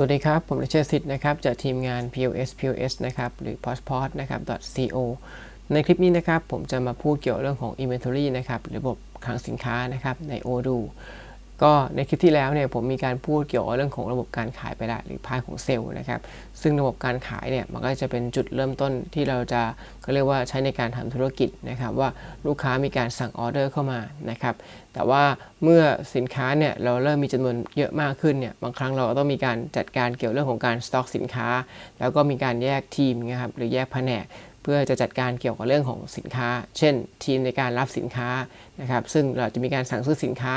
สวัสดีครับ ผมเชอร์สิทธิ์นะครับ จากทีมงาน POS POS นะครับ หรือ postpod นะครับ .co ในคลิปนี้นะครับ ผมจะมาพูดเกี่ยวเรื่องของ inventory นะครับหรือระบบคลังสินค้านะครับ ใน Odoo ก็ในคลิปที่แล้วเนี่ยผมมีการพูดเกี่ยวกับเรื่องของระบบการขายไปแล้วหรือพายของเซลล์นะครับซึ่งระบบการขายเนี่ยมันก็จะเป็นจุดเริ่มต้นที่เราจะก็เรียกว่าใช้ในการทำธุรกิจนะครับว่าลูกค้ามีการสั่งออเดอร์เข้ามานะครับแต่ว่าเมื่อสินค้าเนี่ยเราเริ่มมีจำนวนเยอะมากขึ้นเนี่ยบางครั้งเราก็ต้องมีการจัดการเกี่ยวเรื่องของการสต็อกสินค้า แล้วก็มีการแยกทีมนะครับหรือแยกแผนกเพื่อจะจัดการเกี่ยวกับเรื่องของสินค้า เช่น ทีมในการรับสินค้านะครับซึ่งเราจะมีการสั่งซื้อสินค้า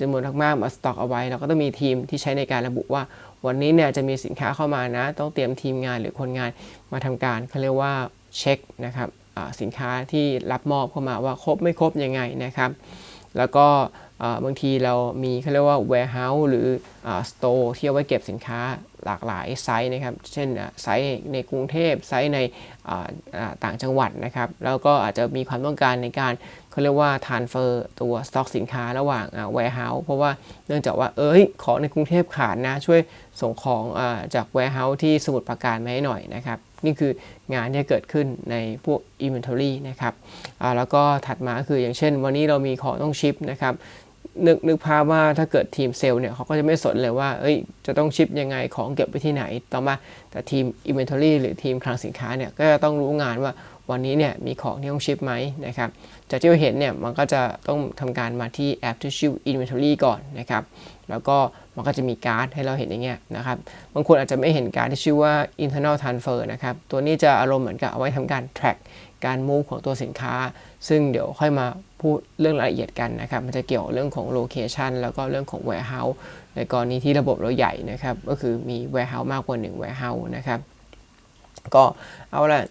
จำนวนมากๆมาสต็อกเอาไว้เราก็ต้องมีทีมที่ใช้ในการระบุว่า วันนี้เนี่ยจะมีสินค้าเข้ามานะ ต้องเตรียมทีมงานหรือคนงานมาทำการเขาเรียกว่าเช็คนะครับสินค้าที่รับมอบเข้ามาว่าครบไม่ครบยังไงนะครับ แล้วก็บางทีเรามีเขาเรียกว่า warehouse หรือ store ที่เอาไว้เก็บสินค้า หลากหลายไซส์นะครับ เช่นไซส์ในกรุงเทพไซส์ในต่างจังหวัดนะครับ แล้วก็อาจจะมีความต้องการในการเขาเรียกว่า transfer ตัวสต็อกสินค้าระหว่าง warehouse เพราะว่าเนื่องจากว่าเอ้ยของในกรุงเทพขาดนะ ช่วยส่งของอจาก warehouse ที่สมุทรปราการมาให้หน่อยนะครับนี่คืองานที่เกิดขึ้นในพวก inventory นะครับแล้วก็ถัดมาคืออย่างเช่น วันนี้เรามีของต้องชิปนะครับ นึกนึกภาพว่าถ้าเกิดทีมเซลล์เนี่ยเขาก็จะไม่สนเลยว่าเอ้ยจะต้องชิปยังไงของเก็บไปที่ไหน ต่อมาแต่ทีม Inventory หรือทีมคลังสินค้าเนี่ยก็จะต้องรู้งานว่าวันนี้เนี่ยมีของที่ต้องชิปไหมนะครับจากที่เราเห็นเนี่ยมันก็จะต้องทำการมาที่แอปที่ชื่อ Inventory ก่อนนะครับแล้วก็มันก็จะมีการ์ดให้เราเห็นอย่างเงี้ยนะครับบางคนอาจจะไม่เห็นการ์ดที่ชื่อว่า internal transfer นะครับตัวนี้จะอารมณ์เหมือนกับเอาไว้ทำการ track การมูฟของตัวสินค้า ซึ่งเดี๋ยวค่อยมาพูดเรื่องรายละเอียดกันนะครับ มันจะเกี่ยวเรื่องของโลเคชันแล้วก็เรื่องของ warehouse ในกรณีที่ระบบเราใหญ่นะครับ ก็คือมี warehouse มากกว่า 1 warehouse นะครับ ก็เอาละ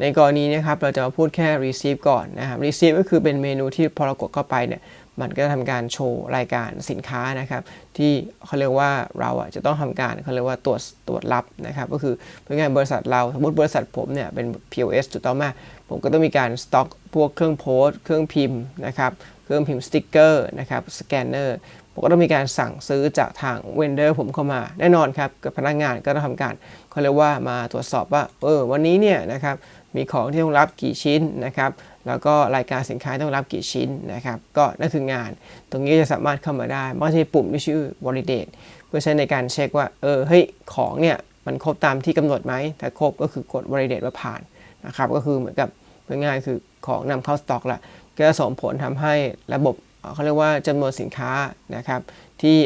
ในกรณีนะครับเราจะมาพูดแค่ receive ก่อนนะครับ receive ก็คือเป็นเมนูที่พอเรากดเข้าไปเนี่ยมันก็จะทำการโชว์รายการสินค้านะครับที่เขาเรียกว่าเราอะจะต้องทำการเขาเรียกว่าตรวจตรวจรับนะครับก็คือเพื่องบริษัทเราสมมติบริษัทผมเนี่ยเป็น POS ถูกต้องไหมผมก็ต้องมีการสต็อกพวกเครื่องโพสเครื่องพิมพ์นะครับเครื่องพิมพ์สติ๊กเกอร์นะครับสแกนเนอร์ผมก็ต้องมีการสั่งซื้อจากทางเวนเดอร์ผมเข้ามาแน่นอนครับกับพนักงานก็ต้องทำการเขาเรียกว่ามาตรวจสอบว่าเออวันนี้เนี่ยนะครับ มีของที่ต้องรับกี่ชิ้นนะครับ แล้วก็รายการสินค้าต้องรับกี่ชิ้นนะครับ ก็นั่นคืองาน ตรงนี้จะสามารถเข้ามาได้มันจะมีปุ่มที่ชื่อ validate เพื่อใช้ในการเช็คว่า เออ เฮ้ย ของเนี่ย มันครบตามที่กำหนดไหม ถ้าครบก็คือกด validate ว่าผ่านนะครับ ก็คือเหมือนกับง่ายๆคือของนำเข้าสต็อกละก็จะส่งผลทำให้ระบบเขาเรียกว่าจำนวนสินค้านะครับ ที่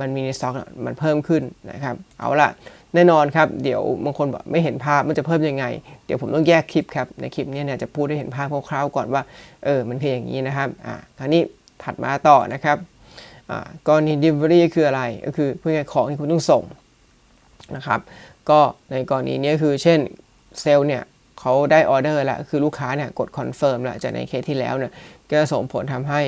มันมีในสต็อกมันเพิ่มขึ้นนะครับ เอาละ แน่นอนครับ เดี๋ยวบางคนบอกไม่เห็นภาพมันจะเพิ่มยังไง เดี๋ยวผมต้องแยกคลิปครับ ในคลิปนี้เนี่ยจะพูดให้เห็นภาพคร่าวๆก่อนว่า เออ มันคืออย่างนี้นะครับ อ่าคราวนี้ถัดมาต่อนะครับ อ่ากรณี delivery คืออะไร ก็คือเพื่อของที่คุณต้องส่งนะครับ ก็ในกรณีนี้คือเช่นเซลล์เนี่ยเขาได้ออเดอร์แล้ว คือลูกค้าเนี่ยกดคอนเฟิร์มแล้วจากในเคสที่แล้วเนี่ย ก็ส่งผลทำให้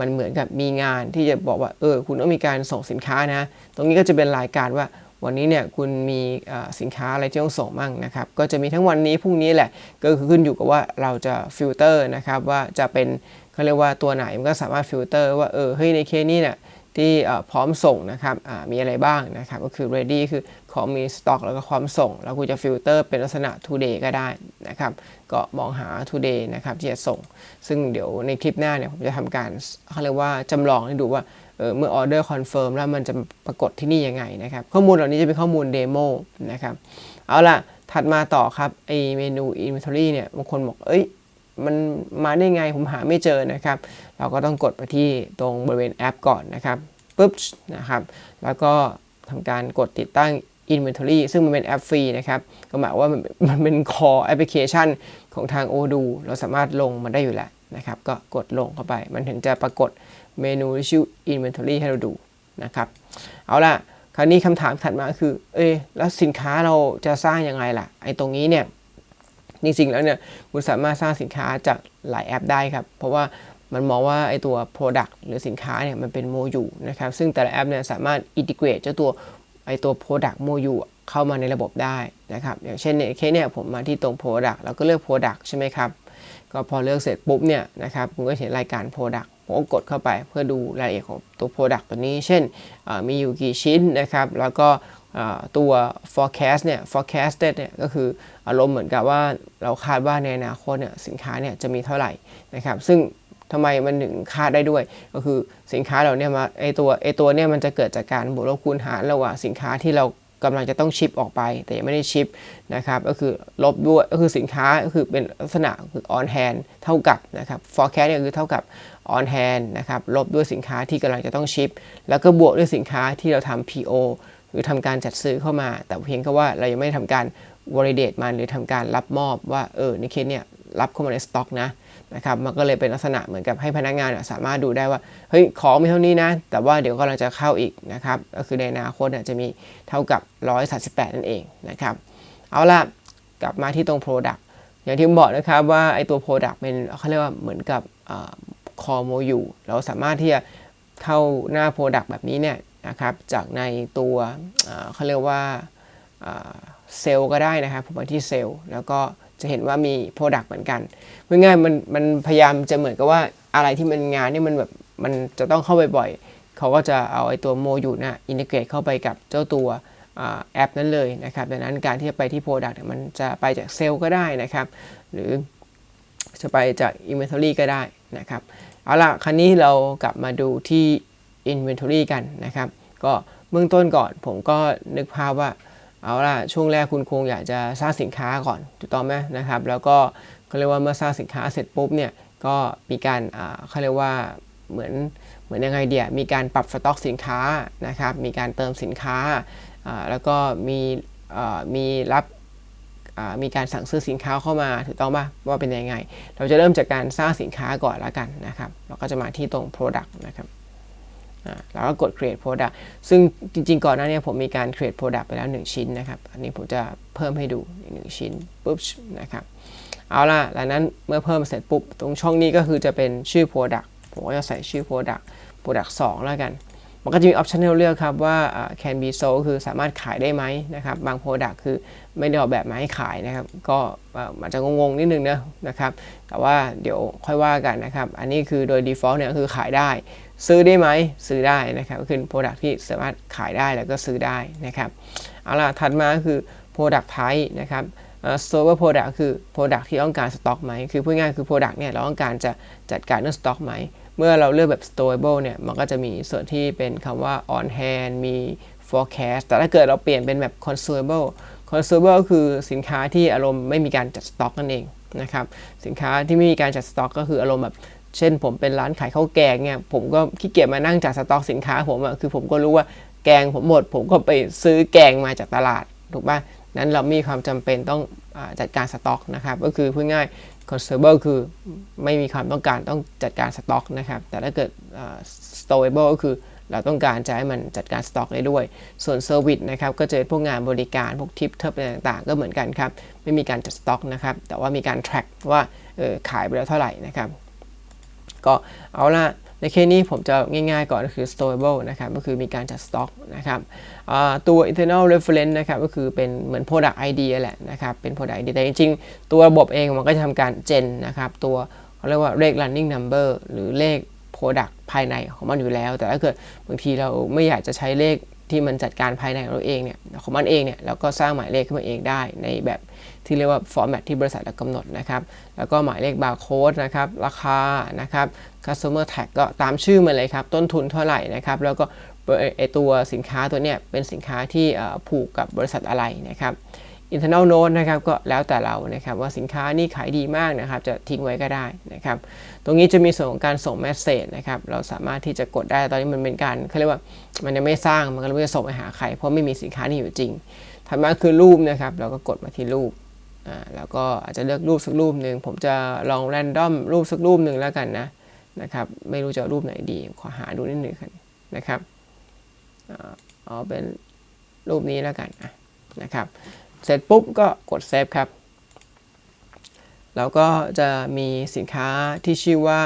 มันเหมือนกับมีงานที่จะบอกว่า เออ คุณต้องมีการส่งสินค้านะ ตรงนี้ก็จะเป็นรายการว่า วันนี้เนี่ยคุณมีสินค้าอะไรที่ต้องส่งมั่งนะครับ ก็จะมีทั้งวันนี้พรุ่งนี้แหละ ก็คือขึ้นอยู่กับว่าเราจะฟิลเตอร์นะครับว่าจะเป็นเขาเรียกว่าตัวไหนมันก็สามารถฟิลเตอร์ว่าเออเฮ้ยในเคสนี้เนี่ยที่พร้อมส่งนะครับมีอะไรบ้างนะครับก็คือ ready คือของมีสต็อกแล้วก็พร้อมส่ง แล้วคุณจะฟิลเตอร์เป็นลักษณะ today ก็ได้นะครับก็มองหา today นะครับที่จะส่ง ซึ่งเดี๋ยวในคลิปหน้าเนี่ยผมจะทำการเขาเรียกว่าจำลองให้ดูว่า เมื่อออเดอร์คอนเฟิร์มแล้วมันจะปรากฏที่นี่ยังไงนะครับ ข้อมูลเหล่านี้จะเป็นข้อมูลเดโมนะครับ เอาล่ะ ถัดมาต่อครับไอเมนู Inventory เนี่ยบางคนบอก เอ้ย มันมาได้ไงผมหาไม่เจอนะครับ เราก็ต้องกดไปที่ตรงบริเวณแอปก่อนนะครับปุ๊บนะครับ แล้วก็ทำการกดติดตั้ง Inventory ซึ่งมันเป็นแอปฟรีนะครับ ก็หมายว่ามันเป็น core application ของทาง Odoo เราสามารถลงมาได้อยู่แล้ว นะครับ ก็กดลงเข้าไป มันถึงจะปรากฏเมนูชื่อ inventory ให้เราดูนะครับ เอาล่ะ คราวนี้คำถามถัดมาคือ เอ้แล้วสินค้าเราจะสร้างยังไงล่ะ ไอ้ตรงนี้เนี่ย จริงๆ แล้วเนี่ย คุณสามารถสร้างสินค้าจากหลายแอปได้ครับ เพราะว่ามันมองว่าไอ้ตัว Product หรือสินค้าเนี่ยมันเป็นโมยูนะครับ ซึ่งแต่ละแอปเนี่ยสามารถอินทิเกรตเจ้าตัวไอ้ตัว Product โมยูเข้ามาในระบบได้นะครับ อย่างเช่นเนี่ยเคสเนี่ยผมมาที่ตรง Product แล้วก็เลือก Product ใช่ไหมครับ ก็พอเลือกเสร็จปุ๊บเนี่ยนะครับคุณก็เห็นรายการ Product ผมก็กดเข้าไปเพื่อดูรายละเอียดของตัว Product ตัวนี้ เช่นมีอยู่กี่ชิ้นนะครับ แล้วก็ตัว forecast เนี่ย forecasted เนี่ยก็คืออารมณ์เหมือนกับว่าเราคาดว่าในอนาคตเนี่ยสินค้าเนี่ยจะมีเท่าไหร่นะครับ ซึ่งทำไมมันถึงคาดได้ด้วย ก็คือสินค้าเราเนี่ยมาไอตัวไอตัวเนี่ยมันจะเกิดจากการบวกลบคูณหารระหว่างสินค้าที่เรา กำลังจะต้องชิปออกไป แต่ยังไม่ได้ชิปนะครับก็คือลบด้วยก็คือสินค้าก็คือเป็นลักษณะคือ on hand เท่ากับนะครับ forecast เนี่ยคือเท่ากับ on hand นะครับลบด้วยสินค้าที่กำลังจะต้องชิป แล้วก็บวกด้วยสินค้าที่เราทำ PO หรือทำการจัดซื้อเข้ามา แต่เพียงแค่ว่าเรายังไม่ได้ทำการ validate มันหรือทำการรับมอบว่าเออในเคสเนี่ย รับเข้ามาในสต็อกนะนะครับมันก็เลยเป็นลักษณะเหมือนกับให้พนักงานสามารถดูได้ว่าเฮ้ยของมีเท่านี้นะ แต่ว่าเดี๋ยวกำลังจะเข้าอีกนะครับก็คือในอนาคตจะมีเท่ากับ138นั่นเองนะครับเอาล่ะกลับมาที่ตรง Product อย่างที่ผมบอกนะครับว่าไอตัว Product เป็นเขาเรียกว่าเหมือนกับคอโมอยู่เราสามารถที่จะเข้าหน้า Product แบบนี้เนี่ยนะครับจากในตัวเขาเรียกว่าเซลก็ได้นะครับผมไปที่เซลแล้วก็ จะเห็นว่ามี Product เหมือนกันเมื่อง่ายมันมันพยายามจะเหมือนกับว่าอะไรที่มันงานนี่มันแบบมันจะต้องเข้าไปบ่อยเขาก็จะเอาไอ้ตัวโมยูนะอินทิเกรตเข้าไปกับเจ้าตัวแอปนั้นเลยนะครับดังนั้นการที่จะไปที่ Product มันจะไปจากเซลล์ก็ได้นะครับ หรือจะไปจาก Inventory ก็ได้นะครับเอาล่ะครั้นี้เรากลับมาดูที่ Inventory กันนะครับ ก็เบื้องต้นก่อนผมก็นึกภาพว่า เอาล่ะช่วงแรกคุณคงอยากจะสร้างสินค้าก่อนถูกต้องไหมนะครับ แล้วก็เขาเรียกว่าเมื่อสร้างสินค้าเสร็จปุ๊บเนี่ยก็มีการเขาเรียกว่าเหมือนเหมือนยังไงเดียมีการปรับสต็อกสินค้านะครับมีการเติมสินค้า แล้วก็มีมีรับมีการสั่งซื้อสินค้าเข้ามาถูกต้องป่ะว่าเป็นยังไง เราจะเริ่มจากการสร้างสินค้าก่อนแล้วกันนะครับเราก็จะมาที่ตรง Product นะครับ แล้วก็กด create product ซึ่งจริงๆ ก่อนหน้านี้ผมมีการ create product ไปแล้ว 1 ชิ้นนะครับ อันนี้ผมจะเพิ่มให้ดูอีกหนึ่งชิ้นปุ๊บนะครับ เอาล่ะหลังนั้นเมื่อเพิ่มเสร็จปุ๊บ ตรงช่องนี้ก็คือจะเป็นชื่อ product ผมก็จะใส่ชื่อ product product 2 แล้วกัน มันก็จะมีออปชันให้เราเลือกครับว่า can be sold คือสามารถขายได้ไหมนะครับ บาง product คือไม่ได้ออกแบบมาให้ขายนะครับ ก็อาจจะงงๆนิดนึงนะนะครับ แต่ว่าเดี๋ยวค่อยว่ากันนะครับ อันนี้คือโดย default เนี่ยคือขายได้ ซื้อได้ไหมซื้อได้นะครับก็คือ Product ที่สามารถขายได้แล้วก็ซื้อได้นะครับเอาล่ะถัดมาคือ Product Type นะครับ Store Product คือ Product ที่ต้องการสต็อกไหมคือพูดง่ายคือ Product เนี่ยเราต้องการจะจัดการเรื่องสต็อกไหมเมื่อเราเลือกแบบ Storable เนี่ยมันก็จะมีส่วนที่เป็นคำว่า on hand มี forecast แต่ถ้าเกิดเราเปลี่ยนเป็นแบบ consumable consumable ก็คือสินค้าที่อารมณ์ไม่มีการจัดสต็อกนั่นเองนะครับสินค้าที่ไม่มีการจัดสต็อกก็คืออารมณ์แบบ เช่นผมเป็นร้านขายข้าวแกงเนี่ยผมก็ขี้เกียจมานั่งจัดสต็อกสินค้าผมอะคือผมก็รู้ว่าแกงผมหมด ผมก็ไปซื้อแกงมาจากตลาดถูกป่ะนั้นเรามีความจำเป็นต้องอจัดการสต็อกนะครับ ก็คือพูดง่าย conservable คือไม่มีความต้องการต้องจัดการสต็อกนะครับ แต่ถ้าเกิด storable ก็คือเราต้องการจะให้มันจัดการสต็อกได้ด้วย ส่วนเซอร์วิสนะครับก็จะเป็นพวกงานบริการพวกทิปเทิปอะไรต่างๆ ก็เหมือนกันครับ ไม่มีการจัดสต็อกนะครับ แต่ว่ามีการ track ว่าออขายไปแล้วเท่าไหร่นะครับ ก็เอาละในเคสนี้ผมจะง่ายๆก่อนก็คือ storable นะครับ ก็คือมีการจัดสต็อกนะครับตัว internal reference นะครับ ก็คือเป็นเหมือน product ID แหละนะครับ เป็น product ID แต่จริงๆ ตัวระบบเองมันก็จะทำการ gen นะครับ ตัวเขาเรียกว่าเลข running number หรือเลข product ภายในของมันอยู่แล้ว แต่ถ้าเกิดบางทีเราไม่อยากจะใช้เลข ที่มันจัดการภายในของเราเองเนี่ยของมันเองเนี่ยเราก็สร้างหมายเลขขึ้นมาเองได้ในแบบที่เรียกว่าฟอร์แมตที่บริษัทเรากำหนดนะครับแล้วก็หมายเลขบาร์โค้ดนะครับราคานะครับ customer tag ก็ตามชื่อมาเลยครับ ต้นทุนเท่าไหร่นะครับ แล้วก็ไอตัวสินค้าตัวเนี้ยเป็นสินค้าที่ผูกกับบริษัทอะไรนะครับ internal note นะครับก็แล้วแต่เรานะครับว่าสินค้านี่ขายดีมากนะครับจะทิ้งไว้ก็ได้นะครับตรงนี้จะมีส่วนของการส่งเมสเซจนะครับเราสามารถที่จะกดได้ตอนนี้มันเป็นการเขาเรียกว่ามันยังไม่สร้างมันก็ไม่จะส่งไปหาใคร เพราะไม่มีสินค้านี่อยู่จริงถัดมาคือรูปนะครับเราก็กดมาที่รูปอ่าแล้วก็อาจจะเลือกรูปสักรูปหนึ่งผมจะลองแรนดอมรูปสักรูปหนึ่งแล้วกันนะนะครับไม่รู้จะรูปไหนดีขอหาดูนิดหนึ่งนะครับเอาเป็นรูปนี้แล้วกันนะครับ เสร็จปุ๊บก็กดเซฟครับ แล้วก็จะมีสินค้าที่ชื่อว่า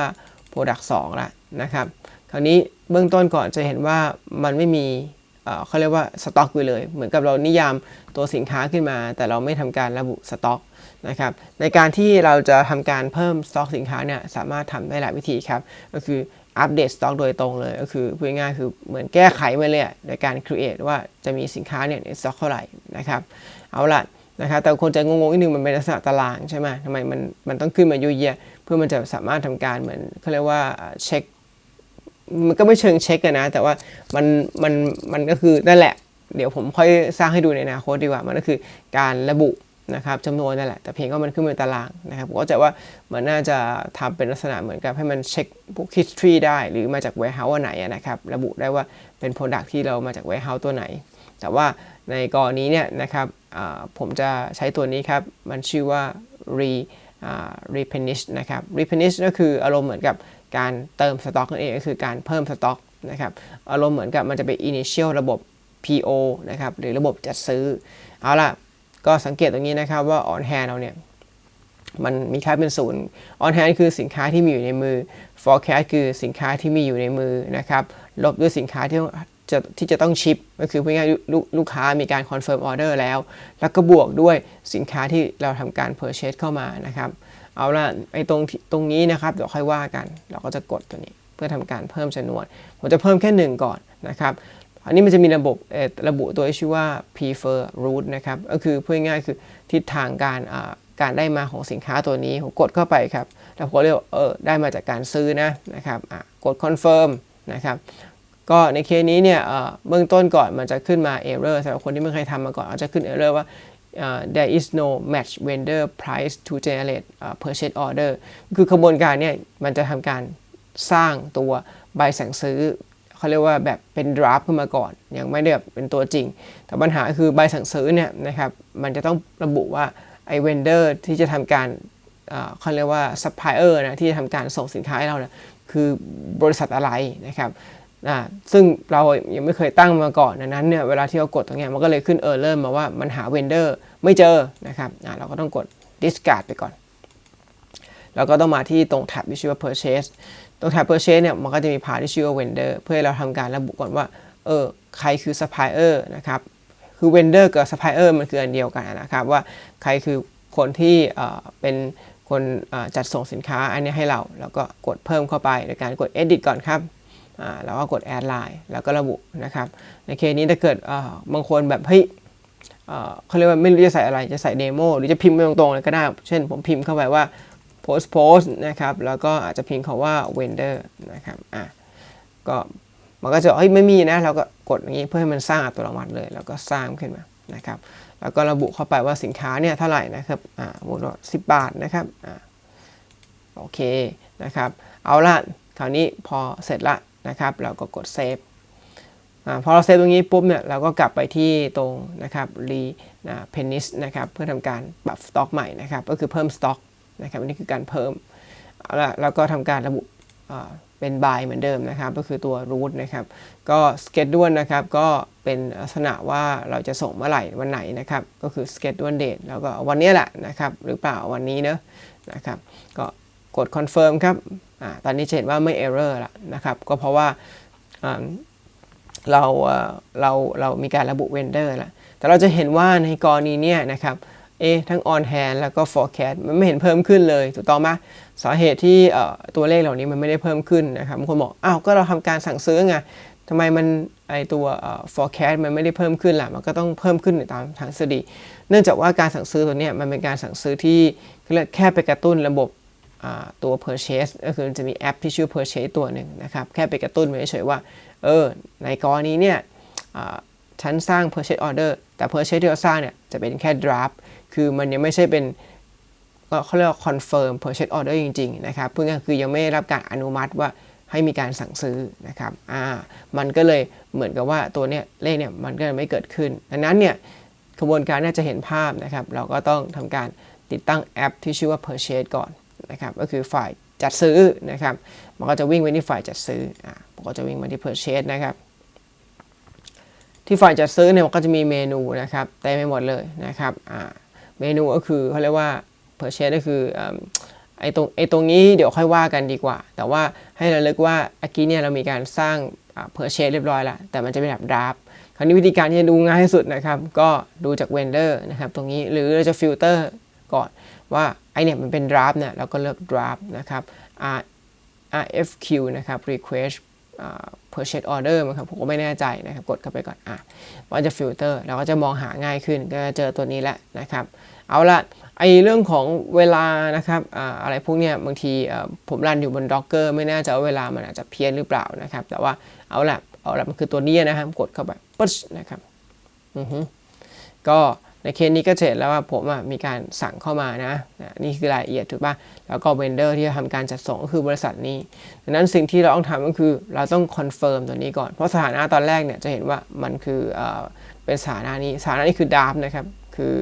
Product 2ละนะครับ คราวนี้เบื้องต้นก่อนจะเห็นว่ามันไม่มีเขาเรียกว่าสต็อกไปเลย เหมือนกับเรานิยามตัวสินค้าขึ้นมา แต่เราไม่ทำการระบุสต็อกนะครับ ในการที่เราจะทำการเพิ่มสต็อกสินค้าเนี่ยสามารถทำได้หลายวิธีครับ ก็คืออัปเดตสต็อกโดยตรงเลย ก็คือพูดง่ายคือเหมือนแก้ไขมาเลยโดยการ create ว่าจะมีสินค้าเนี่ยในสต็อกเท่าไหร่ นะครับ เอาละนะครับแต่คนจะงงๆนิดนึงมันเป็นลักษณะตารางใช่ไหมทำไมมันมันต้องขึ้นมายุ่ยเยียเพื่อมันจะสามารถทำการเหมือนเขาเรียกว่าเช็ค มันก็ไม่เชิงเช็คกันนะ แต่ว่ามันมันมันก็คือนั่นแหละ เดี๋ยวผมค่อยสร้างให้ดูในอนาคตดีกว่า มันก็คือการระบุนะครับจำนวนนั่นแหละ แต่เพียงก็มันขึ้นเป็นตารางนะครับผมก็จะว่ามันน่าจะทำเป็นลักษณะเหมือนกับให้มันเช็คพวก history ได้ หรือมาจาก warehouse ไหนอะนะครับ ระบุได้ว่าเป็น product ที่เรามาจาก warehouse ตัวไหน แต่ว่า ในกรณีเนี่ยนะครับผมจะใช้ตัวนี้ครับ มันชื่อว่า re replenish นะครับ replenish ก็คืออารมณ์เหมือนกับการเติมสต็อกนั่นเองก็คือการเพิ่มสต็อกนะครับอารมณ์เหมือนกับมันจะเป็น initial ระบบ PO นะครับหรือระบบจัดซื้อ เอาล่ะ ก็สังเกตตรงนี้นะครับว่า on hand เราเนี่ยมันมีค่าเป็นศูนย์ on hand คือสินค้าที่มีอยู่ในมือ forecast คือสินค้าที่มีอยู่ในมือนะครับลบด้วยสินค้าที่ จะที่จะต้องชิปก็คือพูดง่ายลูกลูกค้ามีการ confirm order แล้ว แล้วก็บวกด้วยสินค้าที่เราทำการ purchase เข้ามานะครับ เอาละไอ้ตรงตรงนี้นะครับเดี๋ยวค่อยว่ากัน เราก็จะกดตัวนี้เพื่อทำการเพิ่มจำนวน ผมจะเพิ่มแค่หนึ่งก่อนนะครับอันนี้มันจะมีระบบระบุตัวที่ชื่อว่า prefer route นะครับ ก็คือพูดง่ายคือทิศทางการการได้มาของสินค้าตัวนี้ ผมกดเข้าไปครับ แล้วผมก็เรียกว่าเออได้มาจากการซื้อนะนะครับอะกด confirm นะครับ ก็ในเคสนี้เนี่ยเบื้องต้นก่อนมันจะขึ้นมา error สำหรับคนที่ไม่เคยทำมาก่อนอาจจะขึ้น error ว่า there is no match vendor price to generate purchase order คือขบวนการเนี่ยมันจะทำการสร้างตัวใบสั่งซื้อเขาเรียกว่าแบบเป็นดราฟขึ้นมาก่อน ยังไม่ได้แบบเป็นตัวจริง แต่ปัญหาคือใบสั่งซื้อเนี่ยนะครับมันจะต้องระบุว่าไอ้เวนเดอร์ที่จะทำการเขาเรียกว่าซัพพลายเออร์นะที่จะทำการส่งสินค้าให้เราเนี่ยคือบริษัทอะไรนะครับ อ่าซึ่งเรายังไม่เคยตั้งมาก่อนดังนั้นเนี่ยเวลาที่เรากดตรงนี้มันก็เลยขึ้นเออร์เริ่มมาว่ามันหาเวนเดอร์ไม่เจอนะครับเราก็ต้องกด discard ไปก่อน แล้วก็ต้องมาที่ตรงแท็บที่ชื่อว่า purchase ตรงแท็บ purchase เนี่ยมันก็จะมีพาที่ชื่อว่า vendor เพื่อให้เราทำการระบุก่อนว่าเออใครคือ supplier นะครับคือ vendor กับ supplier มันคืออันเดียวกันนะครับว่าใครคือคนที่เป็นคนจัดส่งสินค้าอันนี้ให้เรา แล้วก็กดเพิ่มเข้าไปโดยการกด edit ก่อนครับ อ่าแล้วก็กด add line แล้วก็ระบุนะครับ ในเคสนี้ถ้าเกิดเอ่อบางคนแบบเฮ้ยเอ่อเขาเรียกว่าไม่รู้จะใส่อะไรจะใส่เดโมหรือจะพิมพ์ไปตรงๆเลยก็ได้ เช่นผมพิมพ์เข้าไปว่า post post นะครับ แล้วก็อาจจะพิมพ์คาว่า vendor นะครับอะก็มันก็จะเฮ้ยไม่มีนะเราก็กดอย่างนี้เพื่อให้มันสร้างอัตโนมัติเลย แล้วก็สร้างขึ้นมานะครับ แล้วก็ระบุเข้าไปว่าสินค้าเนี่ยเท่าไหร่นะครับอ่ามูลค่าสิบบาทนะครับอ่าโอเคนะครับ เอาละคราวนี้พอเสร็จละ นะครับ เราก็กดเซฟพอเราเซฟตรงนี้ปุ๊บเนี่ยเราก็กลับไปที่ตรงนะครับรีเพนนิสนะครับเพื่อทำการปรับสต็อกใหม่นะครับ ก็คือเพิ่มสต็อกนะครับอันนี้คือการเพิ่มเอาละแล้วก็ทำการระบุเป็น buy เหมือนเดิมนะครับ ก็คือตัว root นะครับก็สเก d ด l e นะครับก็เป็นลักษณะว่าเราจะส่งเมื่อไหร่วันไหนนะครับ ก็คือสเก d ด l e date แล้วก็วันนี้แหละนะครับ หรือเปล่าวันนี้เนอะนะครับ ก็กด confirm ครับ ตอนนี้เห็นว่าไม่ error ละนะครับก็เพราะว่าเราเราเรามีการระบุเวนเดอร์แล้วแต่เราจะเห็นว่าในกรณีเนี้ยนะครับเอทั้ง on hand แล้วก็ forecast มันไม่เห็นเพิ่มขึ้นเลยถูกต้องไหมสาเหตุที่ตัวเลขเหล่านี้มันไม่ได้เพิ่มขึ้นนะครับบางคนบอกอ้าวก็เราทำการสั่งซื้อไงทำไมมันไอตัวเอ่อ forecast มันไม่ได้เพิ่มขึ้นล่ะ มันก็ต้องเพิ่มขึ้นตามทางทฤษฎีเนื่องจากว่าการสั่งซื้อตัวเนี้ยมันเป็นการสั่งซื้อที่เรียกแค่ไปกระตุ้นระบบ ตัว purchase ก็คือมันจะมีแอปที่ชื่อ purchase ตัวหนึ่งนะครับ แค่ไปกระตุ้นไว้เฉยๆว่า เออ ในกรณีเนี่ยฉันสร้าง purchase order แต่ purchase ที่เราสร้างเนี่ย จะเป็นแค่ draft คือมันยังไม่ใช่เป็นก็เขาเรียกว่า confirm purchase order จริง ๆ นะครับ เพื่อก็คือยังไม่ได้รับการอนุมัติว่าให้มีการสั่งซื้อนะครับ อ่า มันก็เลยเหมือนกับว่าตัวเนี้ยเลขเนี่ยมันก็ไม่เกิดขึ้น ดังนั้นเนี่ยกระบวนการน่าจะเห็นภาพนะครับ เราก็ต้องทำการติดตั้งแอปที่ชื่อว่า purchase ก่อน นะครับก็คือฝ่ายจัดซื้อนะครับมันก็จะวิ่งไปที่ฝ่ายจัดซื้ออ่ามันก็จะวิ่งมาที่ purchase นะครับที่ฝ่ายจัดซื้อเนี่ยมันก็จะมีเมนูนะครับเต็มไปหมดเลยนะครับอ่าเมนูก็คือเขาเรียกว่า purchase ก็คืออ่ไอ้ตรงไอ้ตรงนี้เดี๋ยวค่อยว่ากันดีกว่า แต่ว่าให้เราเลิกว่าเมื่อกี้เนี่ยเรามีการสร้างอ่า purchase เรียบร้อยแล้ว แต่มันจะเป็นแบบ draft คราวนี้วิธีการที่จะดูง่ายที่สุดนะครับ ก็ดูจาก vendor นะครับ ตรงนี้หรือเราจะฟิลเตอร์ก่อนว่า ไอเนี่ยมันเป็น draft เนี่ยเราก็เลือก draft นะครับอ่า RFQ นะครับ request อ่า purchase order มั้งครับผมก็ไม่แน่ใจนะครับกดเข้าไปก่อนอะว่าจะฟิลเตอร์เราก็จะมองหาง่ายขึ้นก็จะเจอตัวนี้แหละนะครับเอาละไอเรื่องของเวลานะครับอะไรพวกเนี้ยบางทีผมรันอยู่บน Docker ไม่แน่ใจว่าเวลามันอาจจะเพี้ยนหรือเปล่านะครับ แต่ว่าเอาละเอาละมันคือตัวนี้นะครับกดเข้าไปปึ๊ชนะครับอือฮึก็ ในเคสนี้ก็เห็นแล้วว่าผมมีการสั่งเข้ามานะนี่คือรายละเอียดถูกป่ะแล้วก็เวนเดอร์ที่จะทำการจัดส่งก็คือบริษัทนี้ดังนั้นสิ่งที่เราต้องทำก็คือเราต้องคอนเฟิร์มตัวนี้ก่อน เพราะสถานะตอนแรกเนี่ยจะเห็นว่ามันคือเอเป็นสถานะนี้สถานะนี้คือดาฟนะครับคือ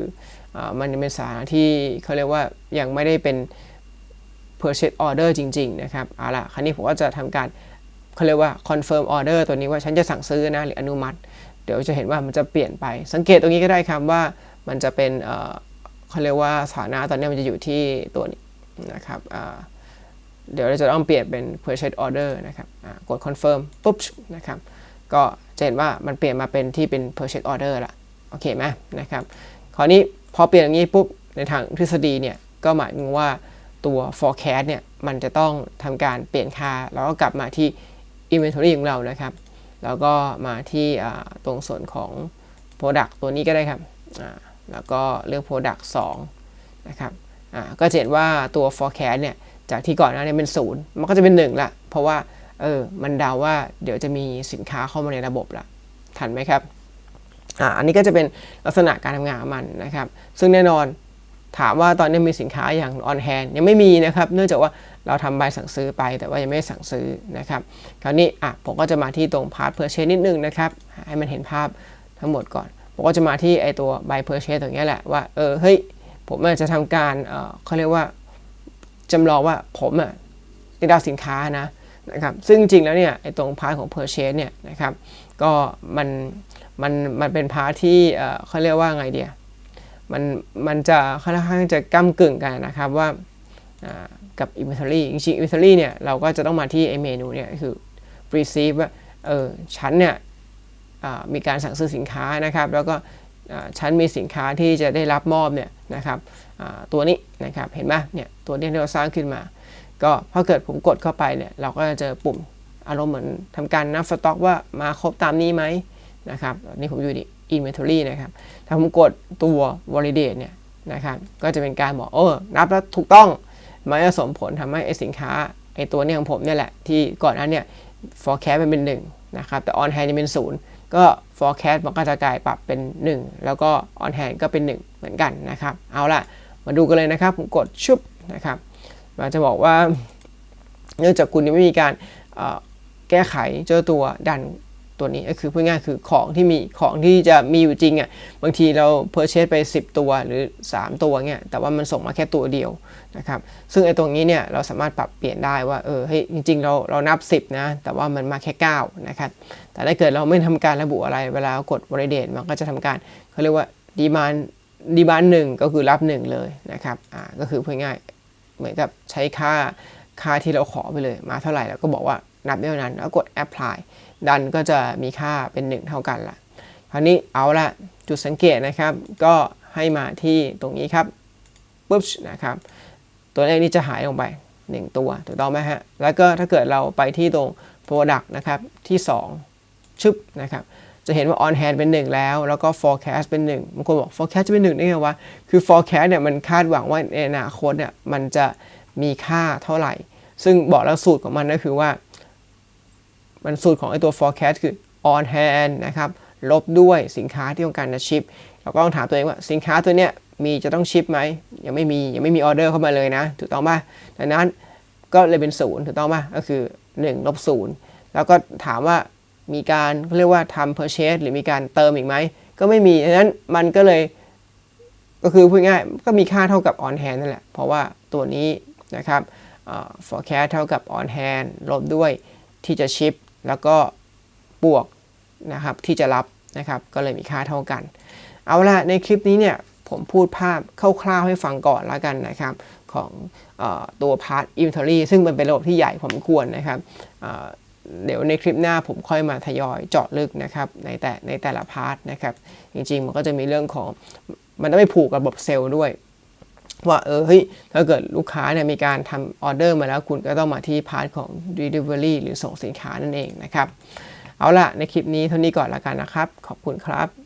อมันเป็นสถานะที่เขาเรียกว่ายังไม่ได้เป็น purchase order จริง ๆ นะครับเอาล่ะคราวนี้ผมก็จะทำการเขาเรียกว่า confirm order ตัวนี้ว่าฉันจะสั่งซื้อนะหรืออนุมัติ เดี๋ยวจะเห็นว่ามันจะเปลี่ยนไปสังเกตตรงนี้ก็ได้ครับว่า มันจะเป็นเขาเรียกว่าสถานะตอนนี้มันจะอยู่ที่ตัวนี้นะครับเดี๋ยวเราจะต้องเปลี่ยนเป็น purchase order นะครับกด confirm ปุ๊บนะครับก็จะเห็นว่ามันเปลี่ยนมาเป็นที่เป็น purchase order ละโอเคไหมนะครับคราวนี้พอเปลี่ยนอย่างนี้ปุ๊บในทางทฤษฎีเนี่ยก็หมายถึงว่าตัว forecast เนี่ยมันจะต้องทำการเปลี่ยนค่าแล้วก็กลับมาที่ inventory ของเรานะครับ แล้วก็มาที่ตรงส่วนของ Product ตัวนี้ก็ได้ครับ แล้วก็เลือก Product 2นะครับอ่าก็จะเห็นว่าตัว forecast เนี่ยจากที่ก่อนหน้านี้เป็นศูนย์มันก็จะเป็น 1 ละ เพราะว่าเออมันเดาว่าเดี๋ยวจะมีสินค้าเข้ามาในระบบละทันไหมครับอ่าอันนี้ก็จะเป็นลักษณะการทำงานของมันนะครับ ซึ่งแน่นอนถามว่าตอนนี้มีสินค้าอย่าง on hand ยังไม่มีนะครับ เนื่องจากว่าเราทำใบสั่งซื้อไปแต่ว่ายังไม่ได้สั่งซื้อนะครับ คราวนี้อะผมก็จะมาที่ตรงพาร์ทเพอร์เชสนิดนึงนะครับ ให้มันเห็นภาพทั้งหมดก่อน ผมก็จะมาที่ไอตัวใบเพอร์เชสตรงนี้แหละว่าเออเฮ้ยผมอาจจะทำการเออเขาเรียกว่าจำลองว่าผมอะได้รับสินค้านะนะครับซึ่งจริงแล้วเนี่ยไอตรงพาร์ทของ purchase เนี่ยนะครับก็มันมันมันเป็นพาร์ทที่เออเขาเรียกว่าไงเดียมันมันจะค่อนข้างจะก้ากึ่งกันนะครับว่ากับ inventory จริงๆ inventory เนี่ยเราก็จะต้องมาที่ไอเมนูเนี่ยคือ receive ว่าเออฉันเนี่ย มีการสั่งซื้อสินค้านะครับ แล้วก็อ่าฉันมีสินค้าที่จะได้รับมอบเนี่ยนะครับตัวนี้นะครับเห็นไหมเนี่ยตัวนี้ที่เราสร้างขึ้นมา ก็พอเกิดผมกดเข้าไปเนี่ยเราก็จะเจอปุ่มอารมณ์เหมือนทำการนับสต็อกว่ามาครบตามนี้ไหมนะครับนี่ผมอยู่ที่ inventory นะครับ ถ้าผมกดตัว validate เนี่ยนะครับก็จะเป็นการบอกเออนับแล้วถูกต้องมันจะส่งผลทำให้ไอสินค้าไอตัวนี้ของผมเนี่ยแหละที่ก่อนนั้นเนี่ย forecast มันเป็น1นะครับแต่ on hand เป็น0 ก็ forecast มันก็จะกลายปรับเป็น 1 แล้วก็ on hand ก็เป็น 1 เหมือนกันนะครับ เอาล่ะ มาดูกันเลยนะครับ ผมกดชุบนะครับมันจะบอกว่า เนื่องจากคุณยังไม่มีการแก้ไขเจ้าตัวดัน ตัวนี้ก็คือพูดง่ายคือของที่มีของที่จะมีอยู่จริงอะบางทีเรา purchase ไป 10 ตัวหรือ 3 ตัวเนี่ยแต่ว่ามันส่งมาแค่ตัวเดียวนะครับซึ่งไอ้ตรงนี้เนี่ยเราสามารถปรับเปลี่ยนได้ว่าเออเฮ้ยจริงๆเราเรานับ 10 นะ แต่ว่ามันมาแค่ 9 นะครับ แต่ถ้าเกิดเราไม่ทำการระบุอะไรเวลากด validate มันก็จะทำการเขาเรียกว่า demand demand หนึ่งก็คือรับ 1 เลยนะครับอ่าก็คือพูดง่ายเหมือนกับใช้ค่าค่าที่เราขอไปเลยมาเท่าไหร่แล้วก็บอกว่านับเท่านั้นแล้วกด apply ดันก็จะมีค่าเป็น 1 เท่ากันละคราวนี้เอาละจุดสังเกตนะครับ ก็ให้มาที่ตรงนี้ครับปุ๊บนะครับ ตัวเลขนี้จะหายลงไป 1 ตัวถูกต้องไหมฮะ แล้วก็ถ้าเกิดเราไปที่ตรง Product นะครับที่ 2 ชึบนะครับจะเห็นว่า on hand เป็น 1 แล้ว แล้วก็ forecast เป็น1บางคนบอก forecast จะเป็น1ได้ไงวะ คือ forecast เนี่ยมันคาดหวังว่าในอนาคตเนี่ยมันจะมีค่าเท่าไหร่ ซึ่งบอกแล้วสูตรของมันก็คือว่า มันสูตรของไอตัว forecast คือ on hand นะครับ ลบด้วยสินค้าที่ต้องการจะชิป เราก็ต้องถามตัวเองว่าสินค้าตัวเนี้ยมีจะต้องชิปไหม ยังไม่มี ยังไม่มีออเดอร์เข้ามาเลยนะ ถูกต้องป่ะดังนั้นก็เลยเป็นศูนย์ถูกต้องป่ะก็คือ1ลบศูนย์แล้วก็ถามว่ามีการเรียกว่าทำ purchase หรือมีการเติมอีกไหม ก็ไม่มีดังนั้นมันก็เลยก็คือพูดง่ายก็มีค่าเท่ากับ on hand นั่นแหละ เพราะว่าตัวนี้นะครับ forecast เท่ากับ on hand ลบด้วยที่จะชิป แล้วก็บวกนะครับที่จะรับนะครับก็เลยมีค่าเท่ากัน เอาละในคลิปนี้เนี่ยผมพูดภาพคร่าวๆให้ฟังก่อนแล้วกันนะครับของออตัว Part Inventory ซึ่งมันเป็นระบบที่ใหญ่ผมควรนะครับเเดี๋ยวในคลิปหน้าผมค่อยมาทยอยเจาะลึกนะครับในแต่ในแต่ละพาร์ทนะครับจริงๆมันก็จะมีเรื่องของมันต้องไปผูกกับระบบเซลล์ด้วย ว่าเออเฮ้ยถ้าเกิดลูกค้าเนี่ยมีการทำออเดอร์มาแล้วคุณก็ต้องมาที่พาร์ทของ Delivery หรือส่งสินค้านั่นเองนะครับ เอาล่ะ ในคลิปนี้เท่านี้ก่อนละกันนะครับ ขอบคุณครับ